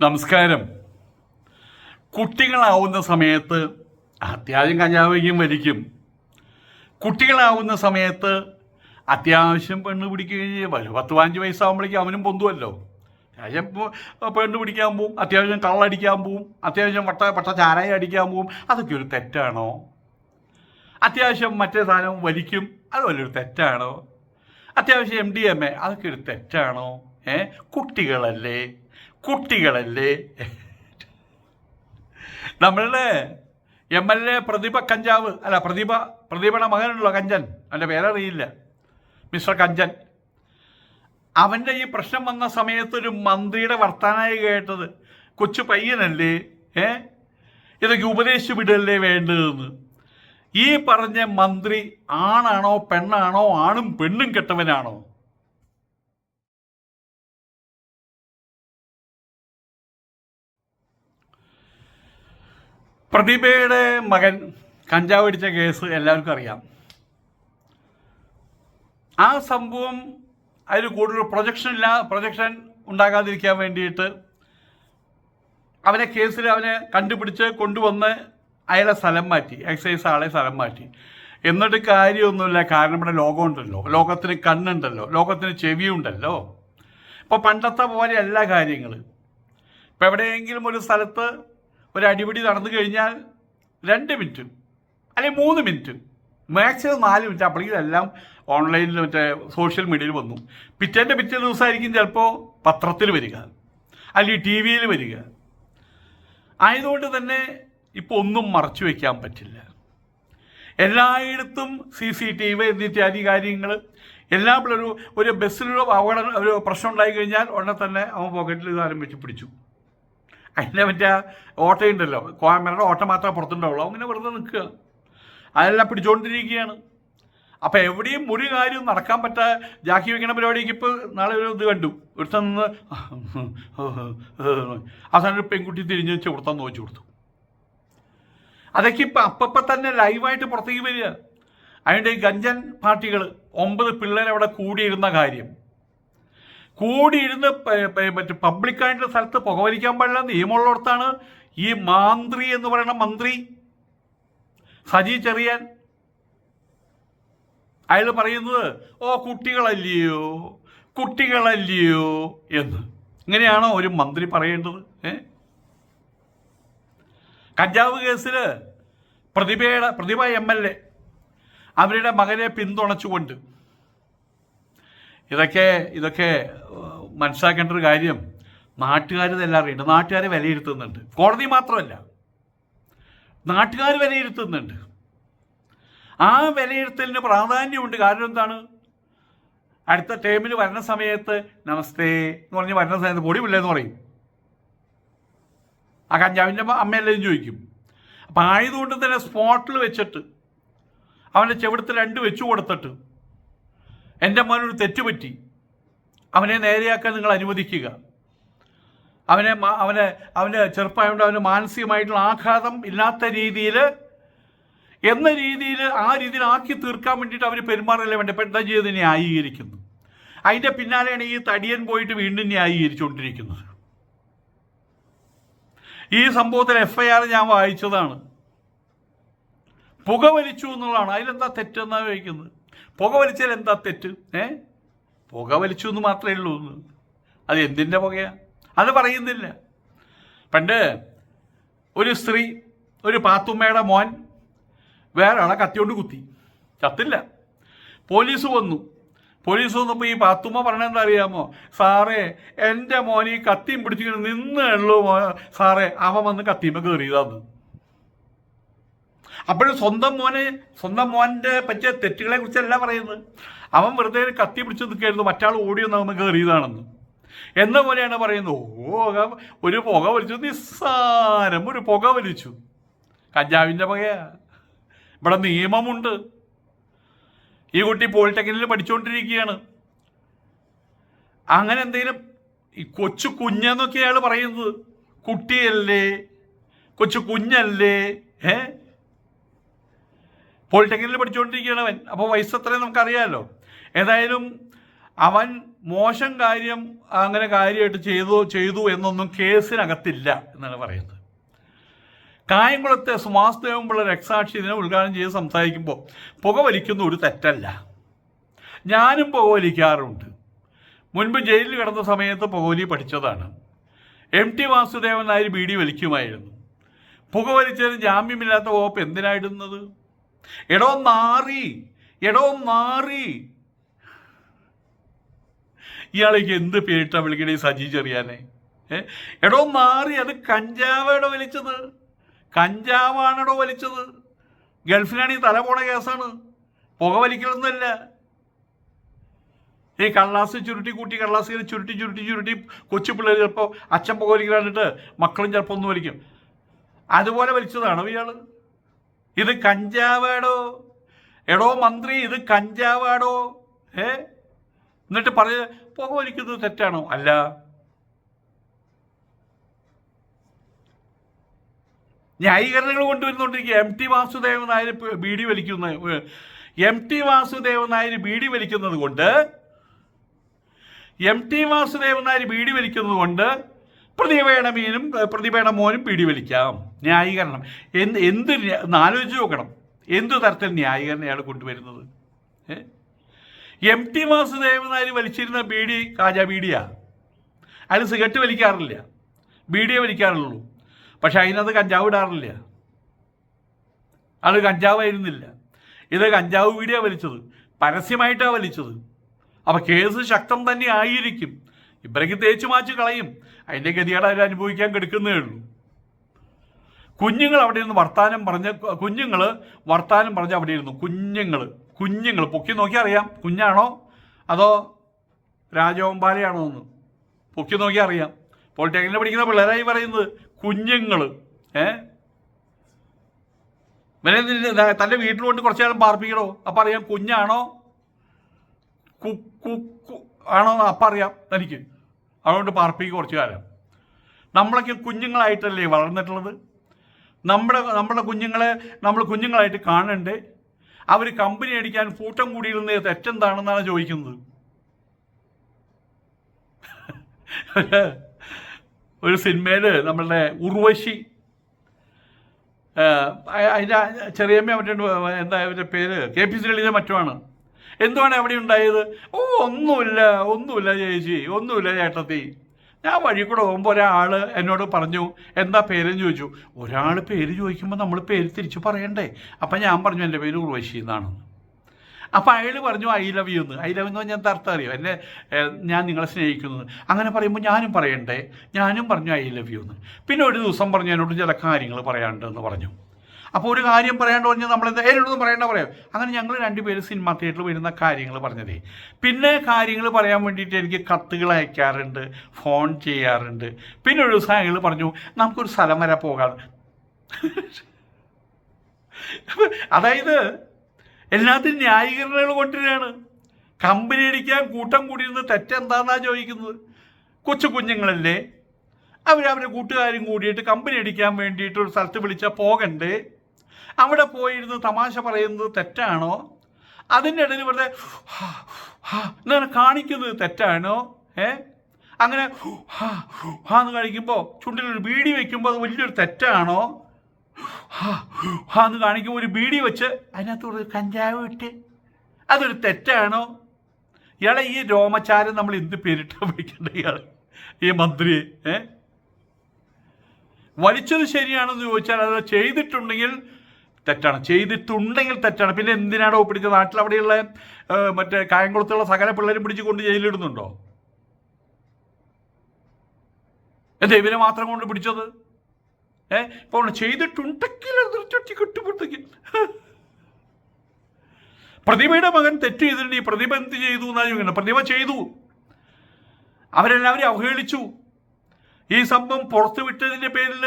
നമസ്കാരം. കുട്ടികളാവുന്ന സമയത്ത് അത്യാവശ്യം കഞ്ചാവയ്ക്കും വലിക്കും. കുട്ടികളാവുന്ന സമയത്ത് അത്യാവശ്യം പെണ്ണ് പിടിക്കുകയും പത്ത് പതിനഞ്ച് വയസ്സാകുമ്പോഴേക്കും അവനും പൊന്തുമല്ലോ അത്യാവശ്യം പെണ്ണ് പിടിക്കാൻ പോവും അത്യാവശ്യം കള്ളടിക്കാൻ പോവും അത്യാവശ്യം വട്ട പട്ട ചാരായ അടിക്കാൻ പോവും. അതൊക്കെ ഒരു തെറ്റാണോ? അത്യാവശ്യം മറ്റേ സാധനം വലിക്കും അത് വലിയൊരു തെറ്റാണോ? അത്യാവശ്യം എം ഡി എം എ അതൊക്കെ ഒരു തെറ്റാണോ? ഏ? കുട്ടികളല്ലേ? കുട്ടികളല്ലേ? നമ്മളുടെ എം എൽ എ പ്രതിഭ കഞ്ചാവ് അല്ല പ്രതിഭ പ്രതിഭയുടെ മകനുണ്ടല്ലോ കഞ്ചൻ. അവന്റെ പേരറിയില്ല. മിസ്റ്റർ കഞ്ചൻ. അവന്റെ ഈ പ്രശ്നം വന്ന സമയത്ത് ഒരു മന്ത്രിയുടെ വർത്തമാനമായി കേട്ടത് കൊച്ചു പയ്യനല്ലേ? ഏ? ഇതൊക്കെ ഉപദേശിച്ചു വിടല്ലേ വേണ്ടതെന്ന്? ഈ പറഞ്ഞ മന്ത്രി ആണാണോ പെണ്ണാണോ ആണും പെണ്ണും കെട്ടവനാണോ? പ്രതിഭയുടെ മകൻ കഞ്ചാവ് അടിച്ച കേസ് എല്ലാവർക്കും അറിയാം. ആ സംഭവം അതിൽ കൂടുതൽ പ്രൊജക്ഷൻ ഇല്ല പ്രൊജക്ഷൻ ഉണ്ടാകാതിരിക്കാൻ വേണ്ടിയിട്ട് അവനെ കേസിൽ അവനെ കണ്ടുപിടിച്ച് കൊണ്ടുവന്ന് അയാളെ സ്ഥലം മാറ്റി എക്സൈസ് ആളെ സ്ഥലം മാറ്റി. എന്നിട്ട് കാര്യമൊന്നുമില്ല കാരണം ഇവിടെ ലോകമുണ്ടല്ലോ. ലോകത്തിന് കണ്ണുണ്ടല്ലോ ലോകത്തിന് ചെവിയുണ്ടല്ലോ. ഇപ്പോൾ പണ്ടത്തെ പോലെ എല്ലാ കാര്യങ്ങളും. ഇപ്പം എവിടെയെങ്കിലും ഒരു സ്ഥലത്ത് ഒരു അടിപിടി നടന്നു കഴിഞ്ഞാൽ രണ്ട് മിനിറ്റ് അല്ലെങ്കിൽ മൂന്ന് മിനിറ്റ് മാക്സിമം നാല് മിനിറ്റ്. അപ്പോഴേക്കും എല്ലാം ഓൺലൈനിൽ മറ്റേ സോഷ്യൽ മീഡിയയിൽ വന്നു. പിറ്റേന്റെ പിറ്റേ ദിവസമായിരിക്കും ചിലപ്പോൾ പത്രത്തിൽ വരിക അല്ലെങ്കിൽ ടി വിയിൽ വരിക. ആയതുകൊണ്ട് തന്നെ ഇപ്പോൾ ഒന്നും മറച്ചു വയ്ക്കാൻ പറ്റില്ല. എല്ലായിടത്തും സി സി ടി വി എന്നിത്യാദി കാര്യങ്ങൾ എല്ലാം ഒരു ഒരു ബസ്സിലൊരു അപകടം ഒരു പ്രശ്നം ഉണ്ടായി കഴിഞ്ഞാൽ ഉടനെ തന്നെ അവൻ പോക്കറ്റിൽ സാധനം വെച്ച് പിടിച്ചു. അതിന്റെ മറ്റേ ഓട്ടയുണ്ടല്ലോ. കോയമ്മയുടെ ഓട്ടം മാത്രമേ പുറത്തുണ്ടാവുള്ളൂ. അങ്ങനെ വെറുതെ നിൽക്കുക. അതെല്ലാം പിടിച്ചുകൊണ്ടിരിക്കുകയാണ് അപ്പം എവിടെയും ഒരു കാര്യവും നടക്കാൻ പറ്റാ ജാക്കി വെക്കണ പരിപാടിക്ക് ഇപ്പോൾ നാളെ ഒരു ഇത് കണ്ടു. ഒരുത്തൻ നിന്ന് അവസാനം ഒരു പെൺകുട്ടി തിരിഞ്ഞ് വെച്ച് കൊടുത്താൽ നോച്ചു കൊടുത്തു. അതൊക്കെ ഇപ്പം അപ്പം തന്നെ ലൈവായിട്ട് പുറത്തേക്ക് വരിക. അതിന്റെ ഗഞ്ചൻ പാർട്ടികൾ ഒമ്പത് പിള്ളേരവിടെ കൂടിയിരുന്ന കാര്യം. കൂടിയിരുന്ന് ഇരുന്ന് മറ്റേ പബ്ലിക്കായിട്ടുള്ള സ്ഥലത്ത് പുകവലിക്കാൻ പാടില്ല നിയമമുള്ളിടത്താണ് ഈ മാന്ത്രി എന്ന് പറയുന്ന മന്ത്രി. സജി ചെറിയാൻ. അയാൾ പറയുന്നത് ഓ കുട്ടികളല്ലയോ കുട്ടികളല്ലയോ എന്ന്. ഇങ്ങനെയാണോ ഒരു മന്ത്രി പറയേണ്ടത്? ഏ? കഞ്ചാവ് കേസിൽ പ്രതിഭയുടെ പ്രതിഭ എം എൽ എ അവരുടെ മകനെ പിന്തുണച്ചുകൊണ്ട് ഇതൊക്കെ ഇതൊക്കെ മനസ്സിലാക്കേണ്ട ഒരു കാര്യം. നാട്ടുകാർ ഇതെല്ലാം അറിയുന്നുണ്ട്. നാട്ടുകാരെ വിലയിരുത്തുന്നുണ്ട്. കോടതി മാത്രമല്ല നാട്ടുകാർ വിലയിരുത്തുന്നുണ്ട്. ആ വിലയിരുത്തലിന് പ്രാധാന്യമുണ്ട്. കാരണം എന്താണ്? അടുത്ത ടേമിന് വരുന്ന സമയത്ത് നമസ്തേ എന്ന് പറഞ്ഞ് വരുന്ന സമയത്ത് പൊടി എന്ന് പറയും. ആ കഞ്ചാവിന്റെ അമ്മയെല്ലാം ചോദിക്കും. അപ്പം ആയതുകൊണ്ട് തന്നെ സ്പോട്ടിൽ വെച്ചിട്ട് അവന്റെ ചെവിടത്തിൽ രണ്ട് വെച്ചു കൊടുത്തിട്ട് എന്റെ മോനൊരു തെറ്റുപറ്റി. അവനെ നേരെയാക്കാൻ നിങ്ങൾ അനുവദിക്കുക. അവനെ അവനെ അവന് ചെറുപ്പമായതുകൊണ്ട് അവന് മാനസികമായിട്ടുള്ള ആഘാതം ഇല്ലാത്ത രീതിയിൽ എന്ന രീതിയിൽ ആ രീതിയിൽ ആക്കി തീർക്കാൻ വേണ്ടിയിട്ട് അവർ പെരുമാറല്ലേ വേണ്ട ഇപ്പം എന്താ ചെയ്ത് ന്യായീകരിക്കുന്നു. അതിന്റെ പിന്നാലെയാണ് ഈ തടിയൻ പോയിട്ട് വീണ്ടും ന്യായീകരിച്ചുകൊണ്ടിരിക്കുന്നത്. ഈ സംഭവത്തിൽ എഫ് ഐ ആർ ഞാൻ വായിച്ചതാണ്. പുകവലിച്ചു എന്നുള്ളതാണ്. അതിലെന്താ തെറ്റെന്നാണ് ചോദിക്കുന്നത്? പുകവലിച്ചാൽ എന്താ തെറ്റ്? ഏ? പുക വലിച്ചു എന്ന് മാത്രമേ ഉള്ളൂ എന്ന്. അത് എന്തിന്റെ പുകയാണ് അത് പറയുന്നില്ല. പണ്ട് ഒരു സ്ത്രീ ഒരു പാത്തുമ്മയുടെ മോൻ വേറെ ആളെ കത്തിയോണ്ട് കുത്തി. ചത്തില്ല പോലീസ് വന്നു. പോലീസ് വന്നപ്പോൾ ഈ പാത്തുമ്മ പറഞ്ഞെന്താ അറിയാമോ? സാറേ എന്റെ ഈ കത്തിയും പിടിച്ചിങ്ങനെ നിന്നുള്ളൂ സാറേ അവൻ വന്ന് കത്തിയുമ്പോൾ കയറിയതാന്ന് അപ്പോഴും സ്വന്തം മോനെ സ്വന്തം മോന്റെ പറ്റിയ തെറ്റുകളെ കുറിച്ചല്ല പറയുന്നത്. അവൻ വെറുതെ കത്തി പിടിച്ച് നിൽക്കായിരുന്നു മറ്റാൾ ഓടി വന്ന് അവൻ കയറിയതാണെന്ന്. എന്ന പോലെയാണ് പറയുന്നത്. ഓ ഒരു പുക വലിച്ചു. നിസ്സാരം ഒരു പുക വലിച്ചു. കഞ്ചാവിന്റെ പുകയാ. ഇവിടെ നിയമമുണ്ട്. ഈ കുട്ടി പോളിടെക്നിക്കിൽ പഠിച്ചുകൊണ്ടിരിക്കുകയാണ്. അങ്ങനെ എന്തെങ്കിലും ഈ കൊച്ചു കുഞ്ഞെന്നൊക്കെ അയാൾ പറയുന്നത്. കുട്ടിയല്ലേ? കൊച്ചു കുഞ്ഞല്ലേ? ഏ? പോളിടെക്നിക്കിൽ പഠിച്ചുകൊണ്ടിരിക്കുകയാണ് അവൻ. അപ്പോൾ വയസ്സ് അത്രയും നമുക്കറിയാമല്ലോ. ഏതായാലും അവൻ മോശം കാര്യം അങ്ങനെ കാര്യമായിട്ട് ചെയ്തു ചെയ്തു എന്നൊന്നും കേസിനകത്തില്ല എന്നാണ് പറയുന്നത്. കായംകുളത്തെ സുമാസ്ദേവമുള്ള രക്ഷാക്ഷി ഇതിനെ ഉദ്ഘാടനം ചെയ്ത് സംസാരിക്കുമ്പോൾ പുകവലിക്കുന്ന ഒരു തെറ്റല്ല. ഞാനും പുകവലിക്കാറുണ്ട് മുൻപ് ജയിലിൽ കിടന്ന സമയത്ത് പുകവലി പഠിച്ചതാണ്. എം ടി വാസുദേവൻ നായർ ബീഡി വലിക്കുമായിരുന്നു. പുകവലിച്ചതിന് ജാമ്യമില്ലാത്ത വകുപ്പ് എന്തിനായിടുന്നത് എടോ നാറി എടോ നാറി. ഇയാളേക്ക് എന്ത് പേരിട്ടാ വിളിക്കണേ സജി ചെറിയാനെ? എടോ മാറി അത് കഞ്ചാവാണോ വലിച്ചത്? കഞ്ചാവാണോ വലിച്ചത്? ഗൾഫിലാണ് ഈ തല പോണ കേസാണ്. പുക വലിക്കലൊന്നുമല്ല. ഈ കള്ളാസ് ചുരുട്ടി കൂട്ടി കള്ളാസുകൾ ചുരുട്ടി ചുരുട്ടി ചുരുട്ടി കൊച്ചു പിള്ളേർ ചിലപ്പോൾ അച്ഛൻ പുക വലിക്കാണ്ടിട്ട് മക്കളും ചിലപ്പോൾ ഒന്ന് വലിക്കും. അതുപോലെ വലിച്ചതാണോ ഇയാൾ? ഇത് കഞ്ചാവാടോ? എടോ മന്ത്രി ഇത് കഞ്ചാവാടോ? ഏ? എന്നിട്ട് പറയ പുക വലിക്കുന്നത് തെറ്റാണോ? അല്ല. ന്യായീകരണങ്ങൾ കൊണ്ടുവരുന്നോണ്ടിരിക്കുക. എം ടി വാസുദേവൻ നായർ ബീഡി വലിക്കുന്ന എം ടി വാസുദേവൻ നായർ ബീഡി വലിക്കുന്നത് കൊണ്ട് എം ടി വാസുദേവൻ നായർ ബീഡി വലിക്കുന്നത് കൊണ്ട് പ്രതിഭയുടെ മീനും പ്രതിവേണ മോനും പിടിവലിക്കാം വലിക്കാം ന്യായീകരണം. എന്ത് എന്ത് ആലോചിച്ച് നോക്കണം. എന്ത് തരത്തിൽ ന്യായീകരണം അയാൾ കൊണ്ടുവരുന്നത്? എം ടി വാസുദേവൻ നായർ വലിച്ചിരുന്ന ബീഡി കാജ ബീഡിയാ അയാൾ സിഗരറ്റ് വലിക്കാറില്ല. ബീഡിയെ വലിക്കാറുള്ളൂ. പക്ഷെ അതിനകത്ത് കഞ്ചാവ് ഇടാറില്ല. അത് കഞ്ചാവായിരുന്നില്ല. ഇത് കഞ്ചാവ് ബീഡിയാ വലിച്ചത്. പരസ്യമായിട്ടാണ് വലിച്ചത്. അപ്പം കേസ് ശക്തം തന്നെ ആയിരിക്കും. ഇവരൊക്കെ തേച്ചു മാച്ച് കളയും. അതിന്റെ ഗതികേട് അവർ അനുഭവിക്കാൻ കെടുക്കുന്നേ ഉള്ളൂ. കുഞ്ഞുങ്ങൾ അവിടെ ഇരുന്ന് വർത്താനം പറഞ്ഞ കുഞ്ഞുങ്ങൾ വർത്താനം പറഞ്ഞ് അവിടെ ഇരുന്നു. കുഞ്ഞുങ്ങൾ കുഞ്ഞുങ്ങൾ. പൊക്കി നോക്കി അറിയാം. കുഞ്ഞാണോ? അതോ രാജവമ്പാലയാണോ എന്ന്. പൊക്കി നോക്കി അറിയാം. പോളിടെക്നിക്കിൽ പഠിക്കുന്ന പിള്ളേരായി പറയുന്നത് കുഞ്ഞുങ്ങൾ. ഏ? ഇവനെ തന്റെ വീട്ടിൽ കൊണ്ട് കുറച്ചു നേരം പാർപ്പിക്കണോ? അപ്പം അറിയാം കുഞ്ഞാണോ? കു ആണോ അപ്പം അറിയാം തനിക്ക്. അതുകൊണ്ട് പാർപ്പിക്ക് കുറച്ച് കാലം. നമ്മളൊക്കെ കുഞ്ഞുങ്ങളായിട്ടല്ലേ വളർന്നിട്ടുള്ളത്? നമ്മുടെ നമ്മുടെ കുഞ്ഞുങ്ങളെ നമ്മൾ കുഞ്ഞുങ്ങളായിട്ട് കാണണ്ടേ? അവർ കമ്പനി അടിക്കാൻ കൂട്ടം കൂടിയിരുന്ന തെറ്റെന്താണെന്നാണ് ചോദിക്കുന്നത്. ഒരു സിനിമയിൽ നമ്മളുടെ ഉർവശി അതിന്റെ ചെറിയമ്മ മറ്റേ എന്താ അവരുടെ പേര്? കെ പി സി മറ്റുമാണ്. എന്തുവാണ് അവിടെ ഉണ്ടായത്? ഓ ഒന്നുമില്ല ഒന്നുമില്ല ചേച്ചി ഒന്നുമില്ല ചേട്ടത്തി. ഞാൻ വഴി കൂടെ പോകുമ്പോൾ ഒരാൾ എന്നോട് പറഞ്ഞു എന്താ പേരെന്ന് ചോദിച്ചു? ഒരാൾ പേര് ചോദിക്കുമ്പോൾ നമ്മൾ പേര് തിരിച്ചു പറയണ്ടേ? അപ്പം ഞാൻ പറഞ്ഞു എന്റെ പേര് ഉർവശി എന്നാണ്. അപ്പം അയാൾ പറഞ്ഞു ഐ ലവ് യു എന്ന്. ഐ ലവ് എന്ന് പറഞ്ഞാൽ അർത്ഥം അറിയോ? എന്നെ ഞാൻ നിങ്ങളെ സ്നേഹിക്കുന്നത് അങ്ങനെ പറയുമ്പോൾ ഞാനും പറയണ്ടേ? ഞാനും പറഞ്ഞു ഐ ലവ് യു എന്ന്. പിന്നെ ഒരു ദിവസം പറഞ്ഞു എന്നോട് ചില കാര്യങ്ങൾ പറയാണ്ട് എന്ന് പറഞ്ഞു. അപ്പോൾ ഒരു കാര്യം പറയാണ്ട് പറഞ്ഞാൽ നമ്മൾ എന്താ എന്നോടൊന്നും പറയണ്ട പറയാം. അങ്ങനെ ഞങ്ങൾ രണ്ടുപേരും സിനിമ തിയേറ്ററിൽ വരുന്ന കാര്യങ്ങൾ പറഞ്ഞതേ. പിന്നെ കാര്യങ്ങൾ പറയാൻ വേണ്ടിയിട്ട് എനിക്ക് കത്തുകൾ അയക്കാറുണ്ട് ഫോൺ ചെയ്യാറുണ്ട്. പിന്നെ ഒരു ദിവസം അയാൾ പറഞ്ഞു നമുക്കൊരു സ്ഥലം വരെ പോകാം. അതായത് എല്ലാത്തിനും ന്യായീകരണങ്ങൾ കൊണ്ടുവരികയാണ്. കമ്പനി അടിക്കാൻ കൂട്ടം കൂടിയിരുന്ന് തെറ്റെന്താന്നാ ചോദിക്കുന്നത്? കൊച്ചു കുഞ്ഞുങ്ങളല്ലേ? അവരവരുടെ കൂട്ടുകാരും കൂടിയിട്ട് കമ്പനി അടിക്കാൻ വേണ്ടിയിട്ട് ഒരു സ്ഥലത്ത് വിളിച്ചാൽ പോകണ്ടേ? അവിടെ പോയിരുന്ന് തമാശ പറയുന്നത് തെറ്റാണോ? അതിന്റെ ഇടയിൽ വെറുതെ എന്നാണ് കാണിക്കുന്നത് തെറ്റാണോ? ഏ? അങ്ങനെ ഹാ, കാണിക്കുമ്പോൾ എന്ന് കഴിക്കുമ്പോൾ ചുണ്ടിലൊരു ബീഡി വയ്ക്കുമ്പോൾ അത് വലിയൊരു തെറ്റാണോ? ഹാ എന്ന് കാണിക്കുമ്പോൾ ഒരു ബീഡി വെച്ച് അതിനകത്ത് ഒരു കഞ്ചാവ് ഇട്ട് അതൊരു തെറ്റാണോ? ഇയാളെ ഈ രോമചാരം നമ്മൾ എന്ത് പേരിട്ടാ വിളിക്കേണ്ട ഇയാൾ ഈ മന്ത്രി ഏ? വലിച്ചത് ശരിയാണെന്ന് ചോദിച്ചാൽ അത് ചെയ്തിട്ടുണ്ടെങ്കിൽ തെറ്റാണ്. ചെയ്തിട്ടുണ്ടെങ്കിൽ തെറ്റാണ്. പിന്നെ എന്തിനാണോ പിടിച്ച നാട്ടിൽ അവിടെയുള്ള മറ്റേ കായംകുളത്തുള്ള സകല പിള്ളേരും പിടിച്ച് കൊണ്ട് ജയിലിടുന്നുണ്ടോ എന്താ ഇവരെ മാത്രം കൊണ്ട് പിടിച്ചത്? ഏ ഇപ്പോൾ ചെയ്തിട്ടുണ്ടെങ്കിൽ കിട്ടുമ്പോഴത്തേക്ക്. പ്രതിഭയുടെ മകൻ തെറ്റ് ചെയ്തിട്ടുണ്ട്. ഈ പ്രതിഭ എന്ത് ചെയ്തു ചോദിക്കുന്നത്. പ്രതിഭ ചെയ്തു. അവരെല്ലാവരും അവഹേളിച്ചു. ഈ സംഭവം പുറത്തുവിട്ടതിന്റെ പേരിൽ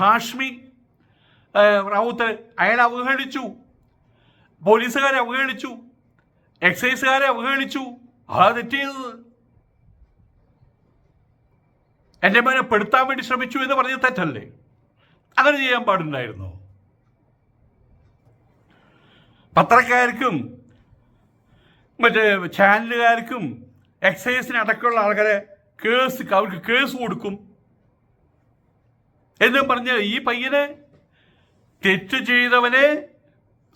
ഹാഷ്മി ഏ, റാവുത്ത് അയാൾ അവഹേളിച്ചു. പോലീസുകാരെ അവഹേളിച്ചു. എക്സൈസുകാരെ അവഹേളിച്ചു. ആ തെറ്റ് ചെയ്തത്. എന്റെ പെടുത്താൻ വേണ്ടി ശ്രമിച്ചു എന്ന് പറഞ്ഞ തെറ്റല്ലേ? അങ്ങനെ ചെയ്യാൻ പാടുണ്ടായിരുന്നു? പത്രക്കാർക്കും മറ്റേ ചാനലുകാർക്കും എക്സൈസിന് അടക്കമുള്ള ആൾക്കാരെ കേസ് അവർക്ക് കേസ് കൊടുക്കും. എന്നും പറഞ്ഞ് ഈ പയ്യനെ തെറ്റ് ചെയ്തവനെ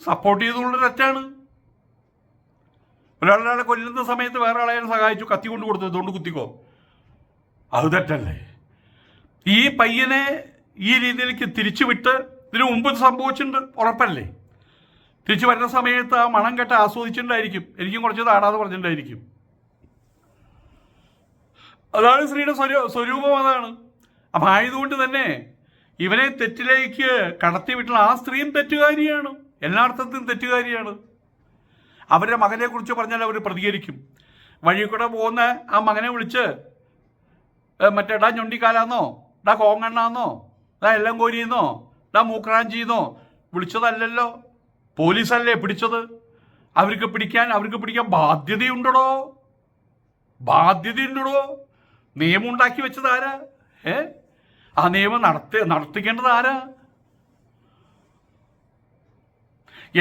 സപ്പോർട്ട് ചെയ്തുകൊണ്ട് തെറ്റാണ്. ഒരാളെ കൊല്ലുന്ന സമയത്ത് വേറെ ആളെ സഹായിച്ചു കത്തി കൊണ്ട് കൊടുത്തു ഇതുകൊണ്ട് കുത്തിക്കോ. അത് തെറ്റല്ലേ? ഈ പയ്യനെ ഈ രീതിയിലേക്ക് തിരിച്ചു വിട്ട് ഇതിനു മുമ്പ് സംഭവിച്ചിട്ടുണ്ട്. ഉറപ്പല്ലേ? തിരിച്ചു വരുന്ന സമയത്ത് ആ മണം കെട്ട് ആസ്വദിച്ചിട്ടുണ്ടായിരിക്കും. എനിക്കും കുറച്ച് താടാതെ പറഞ്ഞിട്ടുണ്ടായിരിക്കും. അതാണ് സ്ത്രീയുടെ സ്വരൂ- സ്വരൂപം അതാണ്. അപ്പം ആയതുകൊണ്ട് തന്നെ ഇവനെ തെറ്റിലേക്ക് കടത്തി വിട്ടുള്ള ആ സ്ത്രീയും തെറ്റുകാരിയാണ്. എല്ലാർത്ഥത്തിലും തെറ്റുകാരിയാണ്. അവരുടെ മകനെ കുറിച്ച് പറഞ്ഞാൽ അവർ പ്രതികരിക്കും. വഴി കൂടെ പോകുന്ന ആ മകനെ വിളിച്ച് "ഏ, മറ്റേ ഡാ ഞൊണ്ടിക്കാലാന്നോ? ഡാ കോങ്ങണ്ണാന്നോ? ഡാ എല്ലാം കോരിയെന്നോ? ഡാ മൂക്രാഞ്ചിന്നോ വിളിച്ചതല്ലല്ലോ. പോലീസല്ലേ പിടിച്ചത്? അവർക്ക് പിടിക്കാൻ അവർക്ക് പിടിക്കാൻ ബാധ്യതയുണ്ടടോ? ബാധ്യതയുണ്ടടോ? നിയമം ഉണ്ടാക്കി വെച്ചത് ആരാ? ഏ? ആ നിയമം നടത്തി നടത്തിക്കേണ്ടത് ആരാ?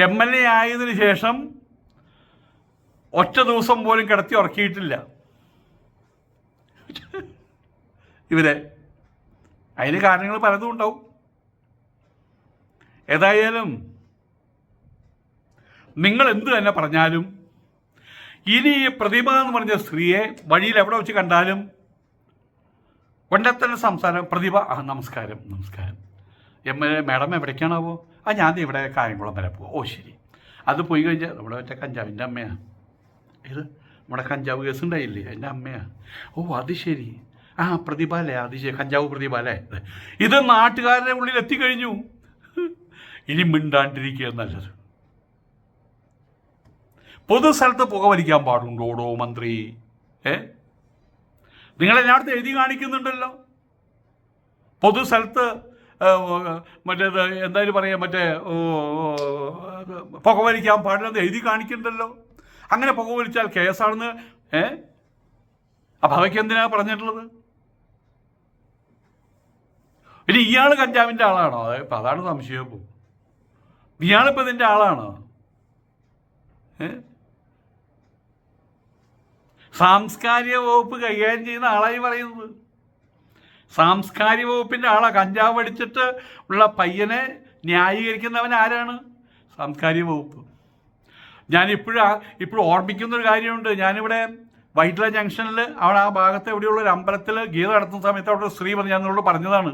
എം എൽ എ ആയതിനു ശേഷം ഒറ്റ ദിവസം പോലും കിടത്തി ഉറക്കിയിട്ടില്ല. ഇവരെ അതിന് കാരണങ്ങൾ പലതും ഉണ്ടാവും. ഏതായാലും നിങ്ങൾ എന്ത് തന്നെ പറഞ്ഞാലും ഇനി ഈ പ്രതിഭ എന്ന് പറഞ്ഞ സ്ത്രീയെ വഴിയിൽ എവിടെ വെച്ച് കണ്ടാലും കൊണ്ടത്തന്നെ സംസാരം. പ്രതിഭ ആ നമസ്കാരം നമസ്കാരം. എം എ മാഡം എവിടേക്കാണാവോ? ആ ഞാൻ ഇവിടെ കായംകുളം വരെ പോവാം. ഓ ശരി. അത് പോയി കഴിഞ്ഞാൽ നമ്മുടെ മറ്റേ കഞ്ചാവിന്റെ അമ്മയാണ് ഇത് നമ്മുടെ കഞ്ചാവ് കേസ് ഉണ്ടായില്ലേ? എന്റെ അമ്മയാണ് ഓ അത് ശരി. ആ പ്രതിഭ അല്ലേ? അത് ശരി. കഞ്ചാവ് പ്രതിഭ അല്ലേ? ഇത് നാട്ടുകാരുടെ ഉള്ളിൽ എത്തിക്കഴിഞ്ഞു. ഇനി മിണ്ടാണ്ടിരിക്കുക നല്ലത്. പൊതു സ്ഥലത്ത് പുകവലിക്കാൻ പാടുണ്ടോടോ മന്ത്രി? ഏ? നിങ്ങളെല്ലായിടത്തും എഴുതി കാണിക്കുന്നുണ്ടല്ലോ. പൊതു സ്ഥലത്ത് മറ്റേത് എന്തായാലും പറയാം മറ്റേ പുകവലിക്കാൻ പാടില്ലെന്ന് എഴുതി കാണിക്കുന്നുണ്ടല്ലോ. അങ്ങനെ പുകവലിച്ചാൽ കേസാണെന്ന് ഏ? അപ്പം അതൊക്കെ എന്തിനാണ് പറഞ്ഞിട്ടുള്ളത്? ഇനി ഇയാൾ കഞ്ചാവിന്റെ ആളാണോ? അതെ ഇപ്പം അതാണ് സംശയം. ഇപ്പോൾ ഇയാളിപ്പോൾ ഇതിന്റെ ആളാണോ? ഏ? സാംസ്കാരിക വകുപ്പ് കൈകാര്യം ചെയ്യുന്ന ആളായി പറയുന്നത്. സാംസ്കാരിക വകുപ്പിന്റെ ആളാണ് കഞ്ചാവ് അടിച്ചിട്ട് ഉള്ള പയ്യനെ ന്യായീകരിക്കുന്നവൻ ആരാണ്? സാംസ്കാരിക വകുപ്പ്. ഞാൻ ഇപ്പോഴും ഇപ്പോഴും ഓർമ്മിക്കുന്ന ഒരു കാര്യമുണ്ട്. ഞാനിവിടെ വൈറ്റില ജംഗ്ഷനിൽ അവിടെ ആ ഭാഗത്ത് എവിടെയുള്ള ഒരു അമ്പലത്തിൽ ഗീത നടത്തുന്ന സമയത്ത് അവിടെ ഒരു സ്ത്രീ പറഞ്ഞു ഞാൻ നിങ്ങളോട് പറഞ്ഞതാണ്.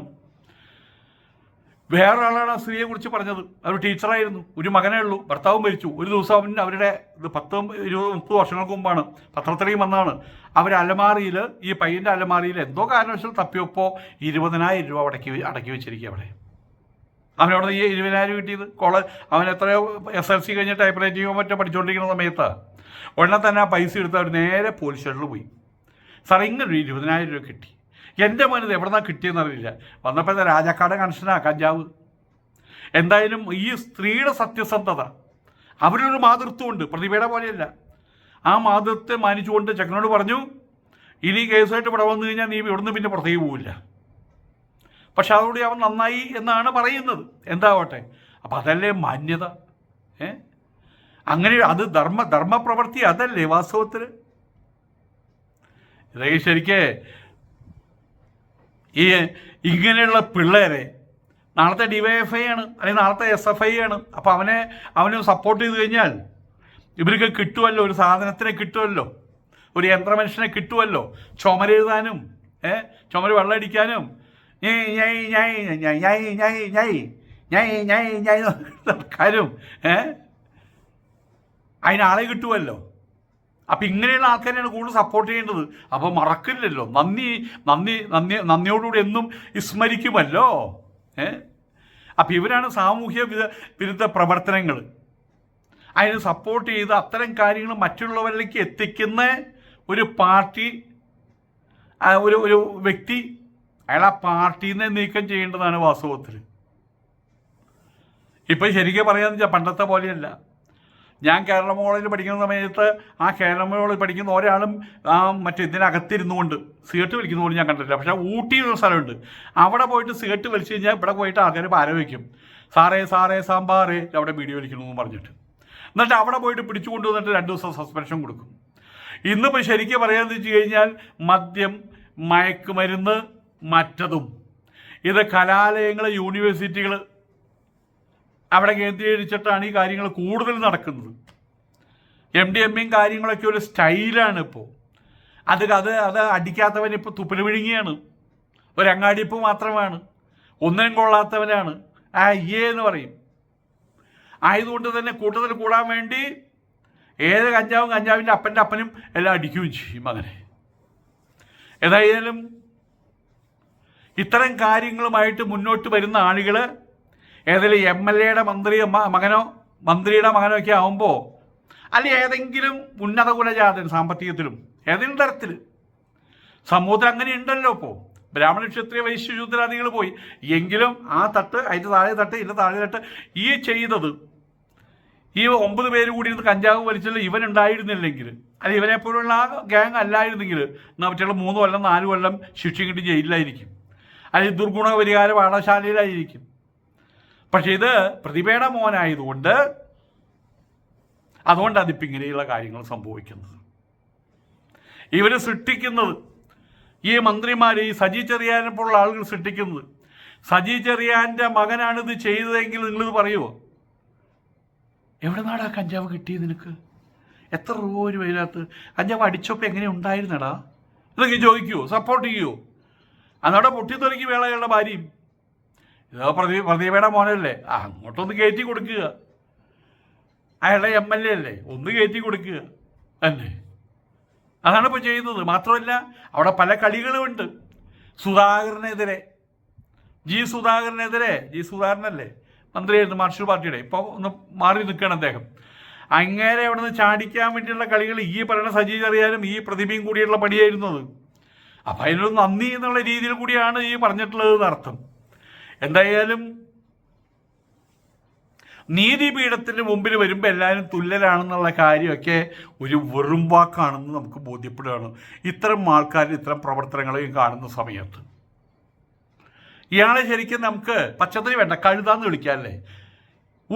വേറെ ആളാണ് ആ സ്ത്രീയെ കുറിച്ച് പറഞ്ഞത്. അവർ ടീച്ചറായിരുന്നു. ഒരു മകനേ ഉള്ളൂ. ഭർത്താവും മരിച്ചു. ഒരു ദിവസം അവൻ അവരുടെ ഇത് പത്ത് ഇരുപത് മുപ്പത് വർഷങ്ങൾക്ക് മുമ്പാണ് പത്രത്തിലേയും വന്നാണ് അവർ അലമാറിയിൽ ഈ പയ്യന്റെ അലമാറിയിൽ എന്തോ കാരണവശാൽ തപ്പിയപ്പോൾ ഇരുപതിനായിരം രൂപ അടക്കി അടക്കി വെച്ചിരിക്കുക അവിടെ. അവനവിടെ ഈ ഇരുപതിനായിരം കിട്ടിയത്? കോളേജ് അവൻ എത്രയോ എസ് എൽ സി കഴിഞ്ഞ് ടൈപ്പ് റൈറ്റിങ്ങോ മറ്റോ പഠിച്ചുകൊണ്ടിരിക്കുന്ന സമയത്ത്. ഉടനെ തന്നെ ആ പൈസ എടുത്ത് അവർ നേരെ പോലീസ് സ്റ്റേഷനിൽ പോയി. സാറേ ഇങ്ങനെ ഒരു ഇരുപതിനായിരം രൂപ കിട്ടി. എന്റെ മനത് എവിടെന്നാ കിട്ടിയെന്ന് അറിയില്ല. എന്താ രാജാക്കാട് കൺഷനാ കഞ്ചാവ്. എന്തായാലും ഈ സ്ത്രീയുടെ സത്യസന്ധത അവരൊരു മാതൃത്വമുണ്ട് പ്രതിഭയുടെ പോലെയല്ല. ആ മാതൃത്വത്തെ മാനിച്ചുകൊണ്ട് ചെക്കനോട് പറഞ്ഞു ഇനി കേസുമായിട്ട് ഇവിടെ വന്നു കഴിഞ്ഞാൽ നീ ഇവിടുന്ന് പിന്നെ പുറത്തേക്ക് പോവില്ല. പക്ഷെ അതോടെ അവൻ നന്നായി എന്നാണ് പറയുന്നത്. എന്താവട്ടെ? അപ്പം അതല്ലേ മാന്യത? ഏ? അങ്ങനെ അത് ധർമ്മ ധർമ്മപ്രവൃത്തി അതല്ലേ വാസ്തവത്തിൽ ഇതൊക്കെ ശരിക്കേ ഈ ഇങ്ങനെയുള്ള പിള്ളേരെ നാളത്തെ ഡിവൈഎഫ്ഐ ആണ് അല്ലെങ്കിൽ നാളത്തെ എസ് എഫ് ഐ ആണ്. അപ്പോൾ അവനെ അവനെ സപ്പോർട്ട് ചെയ്ത് കഴിഞ്ഞാൽ ഇവർക്ക് കിട്ടുമല്ലോ ഒരു സാധനത്തിനെ കിട്ടുമല്ലോ ഒരു യന്ത്രമനുഷ്യനെ കിട്ടുമല്ലോ ചുമരെഴുതാനും ഏ ചുമര് വെള്ളമടിക്കാനും കാര്യം ഏ അതിനാളെ കിട്ടുമല്ലോ അപ്പം ഇങ്ങനെയുള്ള ആൾക്കാരെയാണ് കൂടുതൽ സപ്പോർട്ട് ചെയ്യേണ്ടത്. അപ്പോൾ മറക്കില്ലല്ലോ. നന്ദി നന്ദി നന്ദി നന്ദിയോടുകൂടി എന്നും വിസ്മരിക്കുമല്ലോ. ഏ? അപ്പം ഇവരാണ് സാമൂഹ്യ വിരുദ്ധ പ്രവർത്തനങ്ങൾ. അതിന് സപ്പോർട്ട് ചെയ്ത് അത്തരം കാര്യങ്ങൾ മറ്റുള്ളവരിലേക്ക് എത്തിക്കുന്ന ഒരു പാർട്ടി ഒരു ഒരു വ്യക്തി അയാൾ ആ പാർട്ടിയിൽ നിന്ന് നീക്കം ചെയ്യേണ്ടതാണ് വാസ്തവത്തിൽ. ഇപ്പം ശരിക്കും പറയാന്ന് വെച്ചാൽ പണ്ടത്തെ പോലെയല്ല. ഞാൻ കേരള കോളേജിൽ പഠിക്കുന്ന സമയത്ത് ആ കേരള കോളേജിൽ പഠിക്കുന്ന ഒരാളും ആ മറ്റേ ഇതിനകത്തിരുന്നു കൊണ്ട് സിഗരറ്റ് വലിക്കുന്ന പോലും ഞാൻ കണ്ടിട്ടില്ല. പക്ഷേ ഊട്ടി എന്ന സ്ഥലമുണ്ട്. അവിടെ പോയിട്ട് സിഗരറ്റ് വലിച്ചു കഴിഞ്ഞാൽ ഇവിടെ പോയിട്ട് ആൾക്കാർ പാരവയ്ക്കും സാറേ സാറേ സാമ്പാറേ അവിടെ വീഡിയോ വലിക്കുന്നു എന്ന് പറഞ്ഞിട്ട്. എന്നിട്ട് അവിടെ പോയിട്ട് പിടിച്ചു കൊണ്ടുവന്നിട്ട് രണ്ട് ദിവസം സസ്പെൻഷൻ കൊടുക്കും. ഇന്നിപ്പോൾ ശരിക്കും പറയാമെന്ന് വെച്ച് കഴിഞ്ഞാൽ മദ്യം മയക്കുമരുന്ന് മറ്റതും. ഇത് കലാലയങ്ങൾ യൂണിവേഴ്സിറ്റികൾ അവിടെ കേന്ദ്രീകരിച്ചിട്ടാണ് ഈ കാര്യങ്ങൾ കൂടുതൽ നടക്കുന്നത്. എം ഡി എമ്മിയും കാര്യങ്ങളൊക്കെ ഒരു സ്റ്റൈലാണ് ഇപ്പോൾ അത് അത് അത് അടിക്കാത്തവൻ ഇപ്പോൾ തുപ്പൽ വിഴുങ്ങിയാണ്. ഒരങ്ങാടിപ്പ് മാത്രമാണ്. ഒന്നിനും കൊള്ളാത്തവനാണ്. ആ ഏ എന്ന് പറയും. ആയതുകൊണ്ട് തന്നെ കൂട്ടത്തിൽ കൂടാൻ വേണ്ടി ഏത് കഞ്ചാവും കഞ്ചാവിന്റെ അപ്പന്റെ അപ്പനും എല്ലാം അടിക്കുകയും ചെയ്യും അങ്ങനെ. ഏതായാലും ഇത്തരം കാര്യങ്ങളുമായിട്ട് മുന്നോട്ട് വരുന്ന ആളുകൾ ഏതെങ്കിലും എം എൽ എയുടെ മന്ത്രി മകനോ മന്ത്രിയുടെ മകനോ ഒക്കെ ആവുമ്പോൾ അല്ലെ ഏതെങ്കിലും ഉന്നത കുലജാതൻ സാമ്പത്തികത്തിലും ഏതെങ്കിലും തരത്തിൽ സമൂഹത്തിൽ അങ്ങനെ ഉണ്ടല്ലോ ഇപ്പോൾ ബ്രാഹ്മണ ക്ഷത്രിയ വൈശ്യശൂദ്രാദികൾ പോയി. എങ്കിലും ആ തട്ട് അതിന്റെ താഴെ തട്ട് ഇതിന്റെ താഴെ തട്ട് ഈ ചെയ്തത് ഈ ഒമ്പത് പേര് കൂടി ഇരുന്ന് കഞ്ചാവ് വലിച്ചല്ലോ ഇവൻ ഉണ്ടായിരുന്നില്ലെങ്കിൽ അല്ല ഇവനെ പോലുള്ള ആ ഗ്യാങ് അല്ലായിരുന്നെങ്കിൽ മറ്റുള്ള മൂന്ന് കൊല്ലം നാല് കൊല്ലം ശിക്ഷ കിട്ടി ജയിലിലായിരിക്കും. അല്ലെങ്കിൽ ദുർഗുണ പരിഹാര പാഠശാലയിലായിരിക്കും. പക്ഷെ ഇത് പ്രതിഭയുടെ മോനായതുകൊണ്ട് അതുകൊണ്ടാണ് അതിപ്പോൾ ഇങ്ങനെയുള്ള കാര്യങ്ങൾ സംഭവിക്കുന്നത്. ഇവർ സൃഷ്ടിക്കുന്നത് ഈ മന്ത്രിമാർ ഈ സജി ചെറിയാനെ പോലുള്ള ആളുകൾ സൃഷ്ടിക്കുന്നത്. സജി ചെറിയാന്റെ മകനാണിത് ചെയ്തതെങ്കിൽ നിങ്ങളിത് പറയുമോ എവിടെ നാടാ കഞ്ചാവ് കിട്ടിയത് നിനക്ക്? എത്ര രൂപ ഒരു വൈകാത്ത് കഞ്ചാവ് അടിച്ചപ്പോൾ എങ്ങനെ ഉണ്ടായിരുന്നടാ? ഇതൊക്കെ ചോദിക്കുമോ സപ്പോർട്ട് ചെയ്യുമോ അന്നവിടെ പൊട്ടിത്തെറിക്ക് വേളകളുടെ ഭാര്യയും. ഇതോ പ്രതി പ്രതിഭയുടെ മോനല്ലേ? ആ അങ്ങോട്ടൊന്ന് കയറ്റി കൊടുക്കുക. അയാളുടെ എം എൽ എ അല്ലേ? ഒന്ന് കയറ്റി കൊടുക്കുക. അല്ലേ? അതാണ് ഇപ്പോൾ ചെയ്യുന്നത്. മാത്രമല്ല അവിടെ പല കളികളുമുണ്ട്. സുധാകരനെതിരെ. ജി സുധാകരനെതിരെ. ജി സുധാകരനല്ലേ? മന്ത്രിയായിരുന്നു മാർഷൽ പാർട്ടിയുടെ. ഇപ്പോൾ ഒന്ന് മാറി നിൽക്കണം അദ്ദേഹം. അങ്ങേരെ അവിടെ നിന്ന് ചാടിക്കാൻ വേണ്ടിയുള്ള കളികൾ ഈ പറയുന്ന സജി ചെറിയാനും ഈ പ്രതിഭയും കൂടിയുള്ള പണിയായിരുന്നത്. അപ്പം അതിനൊരു നന്ദി എന്നുള്ള രീതിയിൽ കൂടിയാണ് ഈ പറഞ്ഞിട്ടുള്ളത് അർത്ഥം എന്തായാലും നീതിപീഠത്തിന് മുമ്പിൽ വരുമ്പോൾ എല്ലാവരും തുല്യരാണെന്നുള്ള കാര്യമൊക്കെ ഒരു വെറും വാക്കാണെന്ന് നമുക്ക് ബോധ്യപ്പെടുകയാണ്. ഇത്തരം ആൾക്കാർ ഇത്തരം പ്രവർത്തനങ്ങളെയും കാണുന്ന സമയത്ത്. ഇയാളെ ശരിക്കും നമുക്ക് പച്ചത്തരി വേണ്ട കഴുതാന്ന് വിളിക്കാല്ലേ?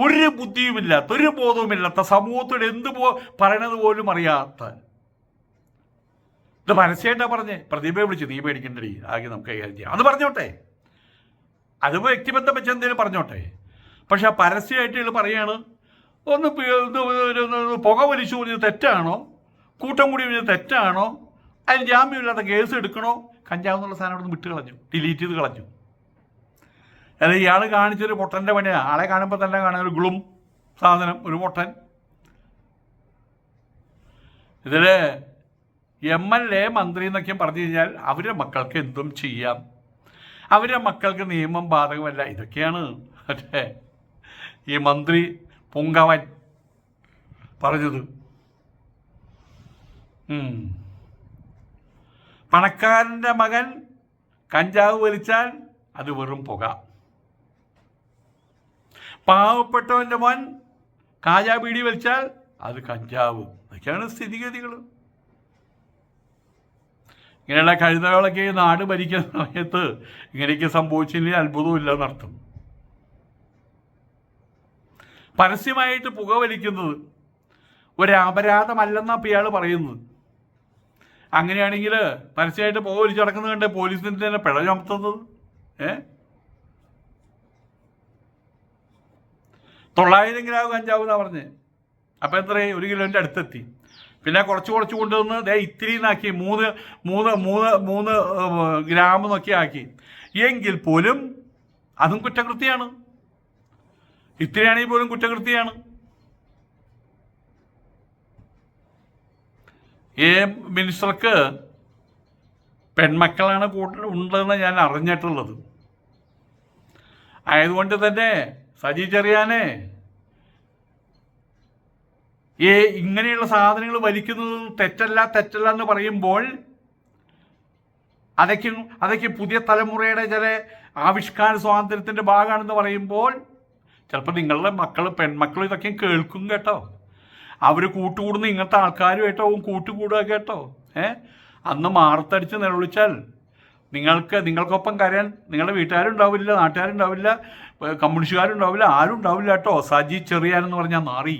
ഒരു ബുദ്ധിയുമില്ലാത്ത ഒരു ബോധവുമില്ലാത്ത സമൂഹത്തോട് എന്ത് പോ പറയണത് പോലും അറിയാത്ത. ഇത് മനസ്സേട്ടാ പറഞ്ഞേ പ്രതിഭയെ വിളിച്ചു നീ പേടിക്കണ്ടടി ആകെ നമുക്ക് കൈകാര്യം ചെയ്യാം. അത് പറഞ്ഞോട്ടെ. അത് വ്യക്തിബന്ധം വെച്ച് എന്തെങ്കിലും പറഞ്ഞോട്ടെ? പക്ഷെ പരസ്യമായിട്ട് ഇയാൾ പറയാണ് ഒന്ന് പുക വലിച്ചു പറഞ്ഞത് തെറ്റാണോ? കൂട്ടം കൂടി പറഞ്ഞത് തെറ്റാണോ? അതിന് ജാമ്യമില്ലാത്ത കേസ് എടുക്കണോ? കഞ്ചാവ് എന്നുള്ള സാധനം അവിടെ വിട്ട് കളഞ്ഞു ഡിലീറ്റ് ചെയ്ത് കളഞ്ഞു. അതായത് ഇയാൾ കാണിച്ചൊരു പൊട്ടന്റെ പണിയാണ് ആളെ കാണുമ്പോൾ തന്നെ കാണാൻ ഒരു ഗ്ലും സാധനം ഒരു പൊട്ടൻ. ഇതിൽ എം എൽ എ മന്ത്രി എന്നൊക്കെ പറഞ്ഞു കഴിഞ്ഞാൽ അവരുടെ മക്കൾക്ക് എന്തും ചെയ്യാം. അവരുടെ മക്കൾക്ക് നിയമം ബാധകമല്ല. ഇതൊക്കെയാണ് മറ്റേ ഈ മന്ത്രി പൊങ്കവൻ പറഞ്ഞത്. പണക്കാരന്റെ മകൻ കഞ്ചാവ് വലിച്ചാൽ അത് വെറും പുക. പാവപ്പെട്ടവന്റെ മോൻ കാജാ ബീഡി വലിച്ചാൽ അത് കഞ്ചാവ്. ഇതൊക്കെയാണ് സ്ഥിതിഗതികൾ ഇങ്ങനെയുള്ള കഴുതകളൊക്കെ ഈ നാട് ഭരിക്കുന്ന സമയത്ത് ഇങ്ങനെയൊക്കെ സംഭവിച്ചില്ലെങ്കിൽ അത്ഭുതമില്ല എന്നർത്ഥം. പരസ്യമായിട്ട് പുകവലിക്കുന്നത് ഒരു അപരാധമല്ലെന്നാണ് ഇയാൾ പറയുന്നത്. അങ്ങനെയാണെങ്കിൽ പരസ്യമായിട്ട് പുക വലിച്ചു നടക്കുന്നത് കണ്ട് പോലീസിന് തന്നെ പിഴ ചുമത്തുന്നത്? ഏ? തൊള്ളായിരം ഗ്രാം കഞ്ചാവ് എന്നാണ് പറഞ്ഞത് അപ്പം എത്രയായി? ഒരു കിലോന്റെ അടുത്തെത്തി. പിന്നെ കുറച്ച് കുറച്ച് കൊണ്ടുവന്ന് ദേ ഇത്തിരി ആക്കി മൂന്ന് മൂന്ന് മൂന്ന് മൂന്ന് ഗ്രാം എന്നൊക്കെ ആക്കി. എങ്കിൽ പോലും അതും കുറ്റകൃത്യമാണ് ഇത്തിരിയാണെങ്കിൽ പോലും കുറ്റകൃത്യമാണ് ഏ മിനിസ്റ്റർക്ക് പെൺമക്കളാണ് കൂടുതൽ ഉണ്ടെന്ന് ഞാൻ അറിഞ്ഞിട്ടുള്ളത്. ആയതുകൊണ്ട് തന്നെ സജി ചെറിയാനെ ഈ ഇങ്ങനെയുള്ള സാധനങ്ങൾ വലിക്കുന്നത് തെറ്റല്ല തെറ്റല്ല എന്ന് പറയുമ്പോൾ അതൊക്കെ അതൊക്കെ പുതിയ തലമുറയുടെ ചില ആവിഷ്കാര സ്വാതന്ത്ര്യത്തിന്റെ ഭാഗമാണെന്ന് പറയുമ്പോൾ ചിലപ്പോൾ നിങ്ങളുടെ മക്കൾ പെൺമക്കൾ ഇതൊക്കെ കേൾക്കും കേട്ടോ. അവർ കൂട്ടുകൂടുന്ന ഇങ്ങനത്തെ ആൾക്കാരുമായിട്ടോ കൂട്ടുകൂടുക കേട്ടോ. ഏ? അന്ന് മാറത്തടിച്ച് നിലവിളിച്ചാൽ നിങ്ങൾക്ക് നിങ്ങൾക്കൊപ്പം കരയാൻ നിങ്ങളുടെ വീട്ടുകാരുണ്ടാവില്ല നാട്ടുകാരുണ്ടാവില്ല കമ്മ്യൂണിസ്റ്റുകാരുണ്ടാവില്ല ആരും ഉണ്ടാവില്ല കേട്ടോ. സജി ചെറിയാനെന്ന് പറഞ്ഞാൽ നാറി